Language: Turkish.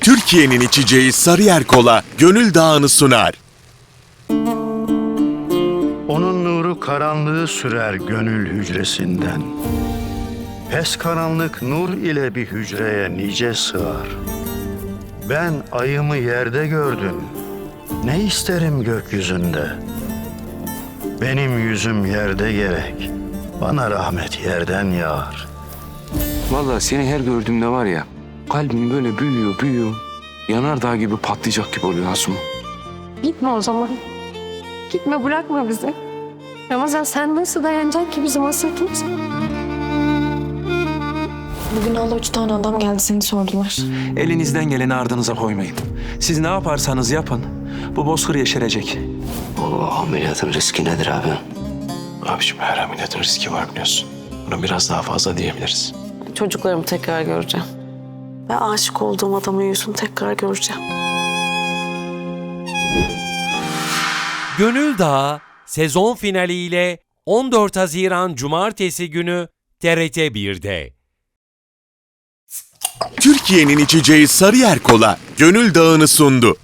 Türkiye'nin içeceği Sarıyer Kola Gönül Dağı'nı sunar. Onun nuru karanlığı sürer gönül hücresinden. Pes karanlık nur ile bir hücreye nice sığar. Ben ayımı yerde gördüm. Ne isterim gökyüzünde? Benim yüzüm yerde gerek. Bana rahmet yerden yağar. Vallahi seni her gördüğümde var ya kalbim böyle büyüyor büyüyor. Yanardağ gibi patlayacak gibi oluyor Asuman. Gitme o zaman. Gitme bırakma bizi. Ramazan sen nasıl dayanacaksın ki bizim hasretimize? Bugün hala üç tane adam geldi seni sordular. Elinizden geleni ardınıza koymayın. Siz ne yaparsanız yapın. Bu bozkır yeşerecek. O ameliyatın riski nedir abi? Abiciğim her ameliyatın riski var biliyorsun. Buna biraz daha fazla diyebiliriz. Çocuklarımı tekrar göreceğim. Ve aşık olduğum adamın yüzünü tekrar göreceğim. Gönül Dağı sezon finaliyle 14 Haziran Cumartesi günü TRT 1'de. Türkiye'nin içeceği Sarıyer Kola Gönül Dağı'nı sundu.